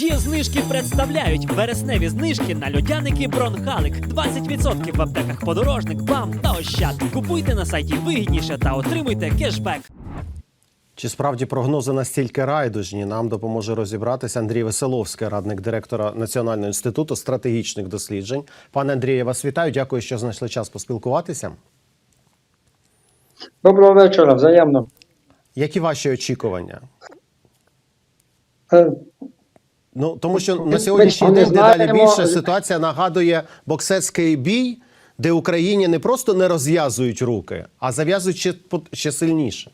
Є знижки представляють вересневі знижки на льодяники Бронхалик. 20% в аптеках подорожник, бам та ощад. Купуйте на сайті вигідніше та отримуйте кешбек. Чи справді прогнози настільки райдужні? Нам допоможе розібратися Андрій Веселовський, радник директора Національного інституту стратегічних досліджень. Пане Андрію, я вас вітаю. Дякую, що знайшли час поспілкуватися. Доброго вечора, взаємно. Які ваші очікування? Ну тому що на сьогоднішній день дедалі більше ситуація нагадує боксерський бій, де Україні не просто не розв'язують руки, а зав'язують ще, ще сильніше.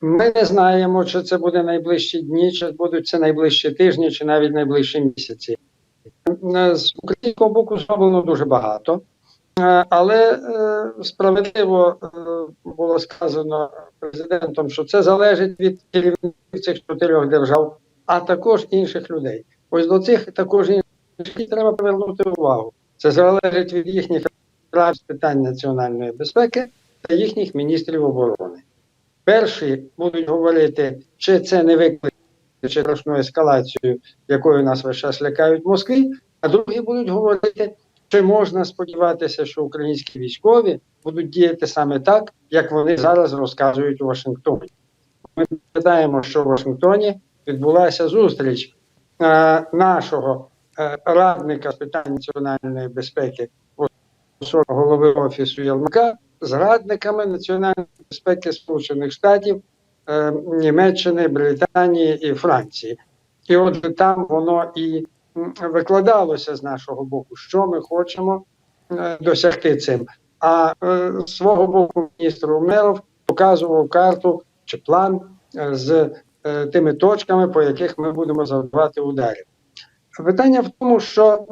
Ми не знаємо, чи це буде найближчі дні, чи будуть це найближчі тижні, чи навіть найближчі місяці. Е, З українського боку зроблено дуже багато, Е, але е, справедливо було сказано президентом, що це залежить від керівників цих чотирьох держав, а також інших людей. Ось до цих також інших треба привернути увагу. Це залежить від їхніх прав з питань національної безпеки та їхніх міністрів оборони. Перші будуть говорити, чи це не виклик чи страшну ескалацію, якою нас весь час лякають в Москві, а другі будуть говорити, чи можна сподіватися, що українські військові будуть діяти саме так, як вони зараз розказують у Вашингтоні. Ми пам'ятаємо, що в Вашингтоні відбулася зустріч е, нашого е, радника з питань національної безпеки голови офісу Єлмака з радниками національної безпеки Сполучених Штатів, е, Німеччини, Британії і Франції. І от там воно і викладалося з нашого боку, що ми хочемо е, досягти цим. А е, свого боку міністр Умеров показував карту чи план е, з тими точками, по яких ми будемо завдавати ударів. Питання в тому, що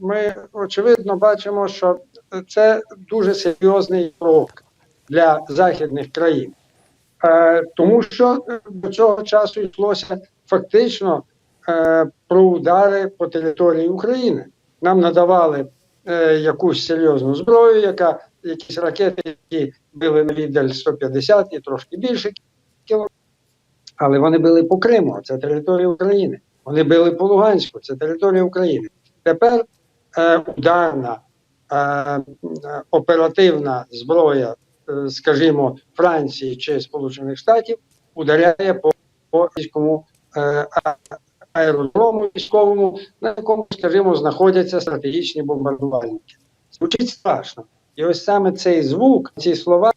ми очевидно бачимо, що це дуже серйозний крок для західних країн, е, тому що е, до цього часу йшлося фактично е, про удари по території України. Нам надавали е, якусь серйозну зброю, яка якісь ракети, які били на віддаль 150 і трошки більше кілометрів, але вони били по Криму, це територія України. Вони били по Луганську, це територія України. Тепер е, ударна е, оперативна зброя, е, скажімо, Франції чи Сполучених Штатів ударяє по, по військовому е, аеродрому військовому, на якому, скажімо, знаходяться стратегічні бомбардувальники. Звучить страшно. І ось саме цей звук, ці слова,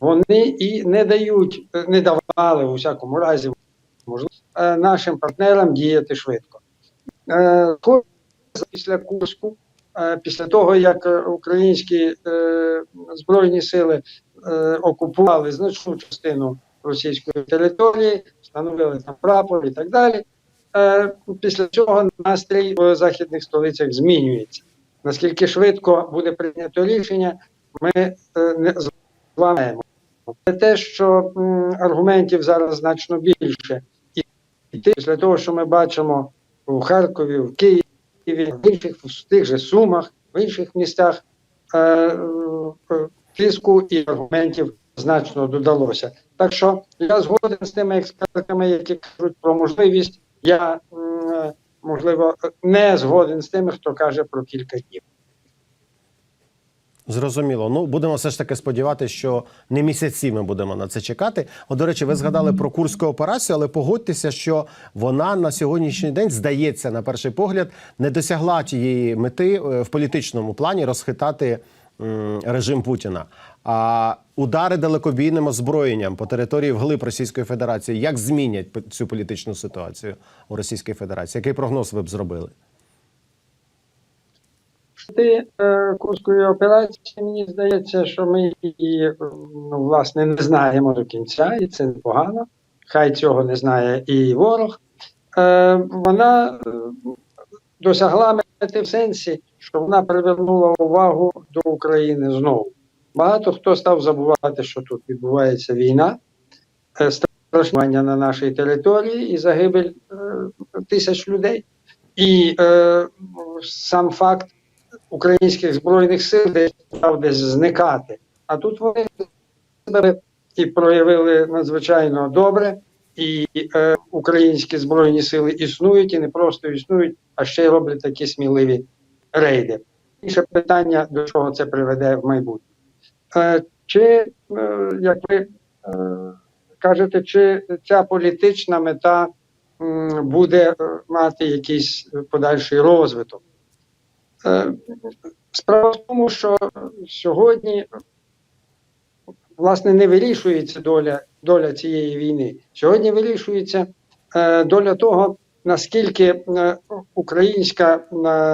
вони і не дають, не давали у всякому разі можливість е, нашим партнерам діяти швидко. Е, Після Курську, е, після того, як українські збройні сили окупували значну частину російської території, встановили там прапор і так далі. Після цього настрій в західних столицях змінюється. Наскільки швидко буде прийнято рішення, ми не зламаємо. Це те, що аргументів зараз значно більше. І після того, що ми бачимо у Харкові, в Києві, в інших в тих же Сумах, в інших містах, е, е, тиску і аргументів значно додалося. Так що я згоден з тими експертами, які кажуть про можливість. Я е, можливо не згоден з тими, хто каже про кілька днів. Зрозуміло. Ну будемо все ж таки сподіватися, що не місяці ми будемо на це чекати. От, до речі, ви згадали про курську операцію, але погодьтеся, що вона на сьогоднішній день здається, на перший погляд, не досягла тієї мети е, в політичному плані розхитати режим Путіна. А удари далекобійним озброєнням по території вглиб Російської Федерації як змінять цю політичну ситуацію у Російській Федерації? Який прогноз ви б зробили? Ти е, курської операції, мені здається, що ми її ну, власне не знаємо до кінця, і це непогано. Хай цього не знає і ворог. Е, вона е, досягла мети в сенсі, що вона привернула увагу до України знову. Багато хто став забувати, що тут відбувається війна, страшнування на нашій території і загибель тисяч людей. І е, сам факт українських збройних сил десь десь зникати. А тут вони себе і проявили надзвичайно добре. і е, українські збройні сили існують і не просто існують, а ще й роблять такі сміливі рейди. Інше питання, до чого це приведе в майбутнє. Е, чи, е, як ви е, кажете, чи ця політична мета м, буде е, мати якийсь подальший розвиток? Е, Справа в тому, що сьогодні власне не вирішується доля, доля цієї війни. Сьогодні вирішується е, доля того, наскільки е, українська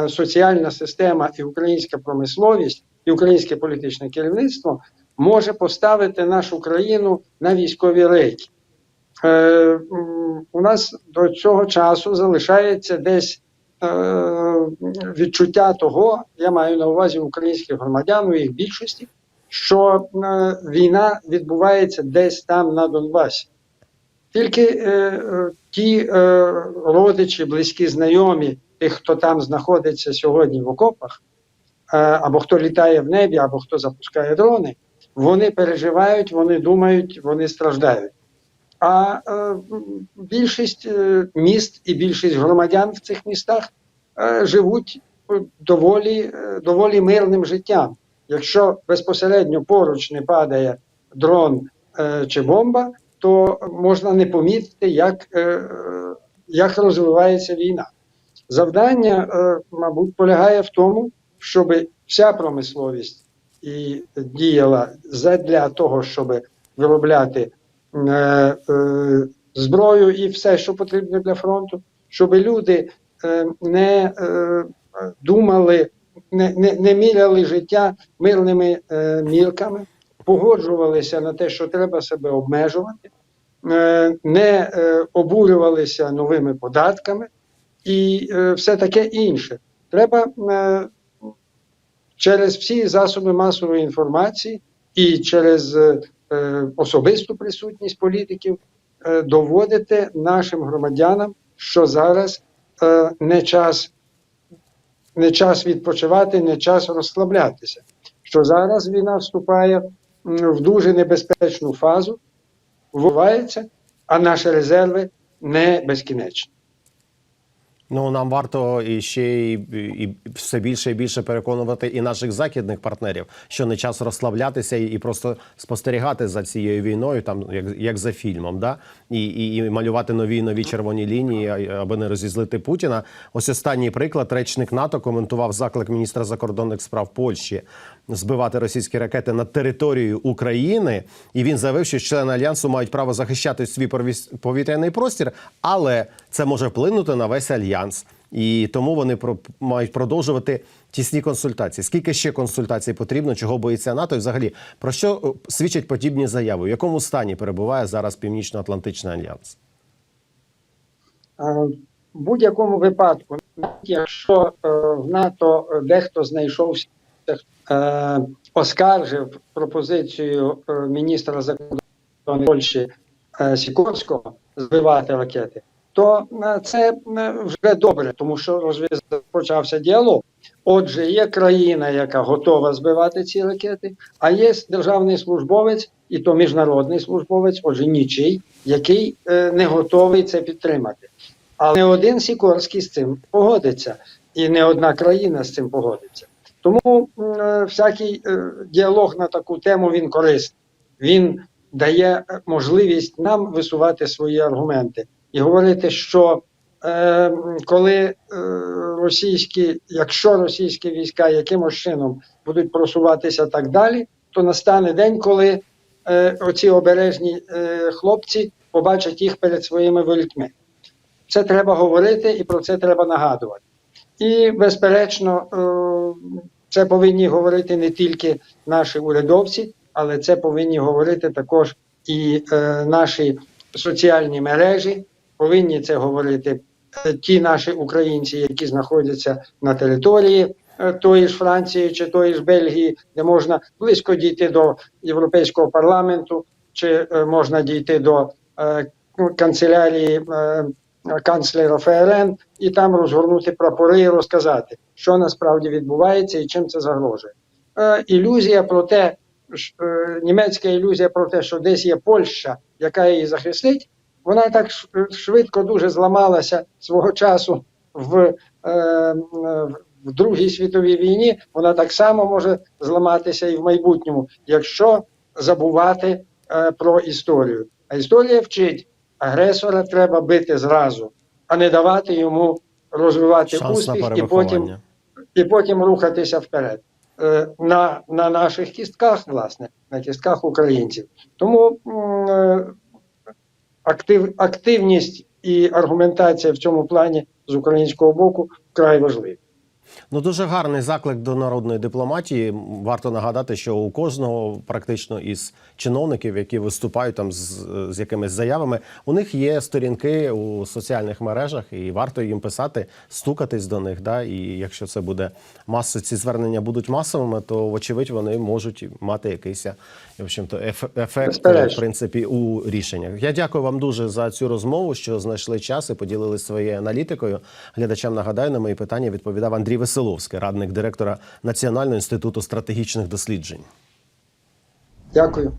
соціальна система і українська промисловість, і українське політичне керівництво може поставити нашу країну на військові рейки. У нас до цього часу залишається десь відчуття того, я маю на увазі українських громадян, у їх більшості, що е, війна відбувається десь там на Донбасі. Тільки е, е, ті е, родичі, близькі знайомі тих, хто там знаходиться сьогодні в окопах, е, або хто літає в небі, або хто запускає дрони, вони переживають, вони думають, вони страждають. А е, більшість е, міст і більшість громадян в цих містах е, живуть доволі, доволі мирним життям. Якщо безпосередньо поруч не падає дрон чи бомба, то можна не помітити, як, як розвивається війна. Завдання, мабуть, полягає в тому, щоб вся промисловість і діяла задля того, щоб виробляти е, е, зброю і все, що потрібно для фронту, щоб люди е, не думали, не, не, не міряли життя мирними е, мірками, погоджувалися на те, що треба себе обмежувати, не обурювалися новими податками і все таке інше. Треба через всі засоби масової інформації і через особисту присутність політиків е, доводити нашим громадянам, що зараз е, не час, не час відпочивати, не час розслаблятися. Що зараз війна вступає в дуже небезпечну фазу, вбивається, а наші резерви не безкінечні. Ну нам варто і ще і, і все більше і більше переконувати і наших західних партнерів, що не час розслаблятися і, і просто спостерігати за цією війною, там як, як за фільмом, да і, і, і малювати нові нові червоні лінії, аби не розізлити Путіна. Ось останній приклад. Речник НАТО коментував заклик міністра закордонних справ Польщі збивати російські ракети над територією України, і він заявив, що члени альянсу мають право захищати свій повітряний простір, але це може вплинути на весь альянс. І тому вони про мають продовжувати тісні консультації. Скільки ще консультацій потрібно, чого боїться НАТО? І взагалі про що е, свідчать подібні заяви? В якому стані перебуває зараз Північно-Атлантичний альянс? В будь-якому випадку, навіть якщо е, в НАТО дехто знайшовся, е, оскаржив пропозицію е, міністра закордонних Польщі е, Сікорського збивати ракети, то е, це е, вже добре, тому що розв'яз- почався діалог. Отже, є країна, яка готова збивати ці ракети, а є державний службовець, і то міжнародний службовець, отже, нічий, який е, не готовий це підтримати. Але не один Сікорський з цим погодиться, і не одна країна з цим погодиться. Тому е, всякий е, діалог на таку тему він корисний. Він дає е, можливість нам висувати свої аргументи і говорити, що е, коли е, російські, якщо російські війська якимось чином будуть просуватися так далі, то настане день, коли е, оці обережні е, хлопці побачать їх перед своїми ворітьми. Це треба говорити і про це треба нагадувати. І, безперечно, е, це повинні говорити не тільки наші урядовці, але це повинні говорити також і е, наші соціальні мережі, повинні це говорити е, ті наші українці, які знаходяться на території е, тої ж Франції чи тої ж Бельгії, де можна близько дійти до Європейського парламенту, чи е, можна дійти до е, канцелярії е, канцлера ФРН і там розгорнути прапори і розказати, що насправді відбувається і чим це загрожує. Е, ілюзія про те, е, німецька ілюзія про те, що десь є Польща, яка її захистить, вона так швидко дуже зламалася свого часу в, е, е, в Другій світовій війні. Вона так само може зламатися і в майбутньому, якщо забувати е, про історію. А історія вчить, агресора треба бити зразу, а не давати йому розвивати Шанс успіх і потім і потім рухатися вперед Е, на, на наших кістках, власне, на кістках українців. Тому е, актив, активність і аргументація в цьому плані з українського боку вкрай важливі. Ну дуже гарний заклик до народної дипломатії. Варто нагадати, що у кожного практично із чиновників, які виступають там з, з якимись заявами, у них є сторінки у соціальних мережах, і варто їм писати, стукатись до них. Да? І якщо це буде масо, ці звернення будуть масовими, то вочевидь вони можуть мати якийсь в общем-то, еф- ефект в принципі у рішеннях. Я дякую вам дуже за цю розмову, що знайшли час і поділилися своєю аналітикою. Глядачам нагадаю, на мої питання відповідав Андрій Веселовський, радник директора Національного інституту стратегічних досліджень. Дякую.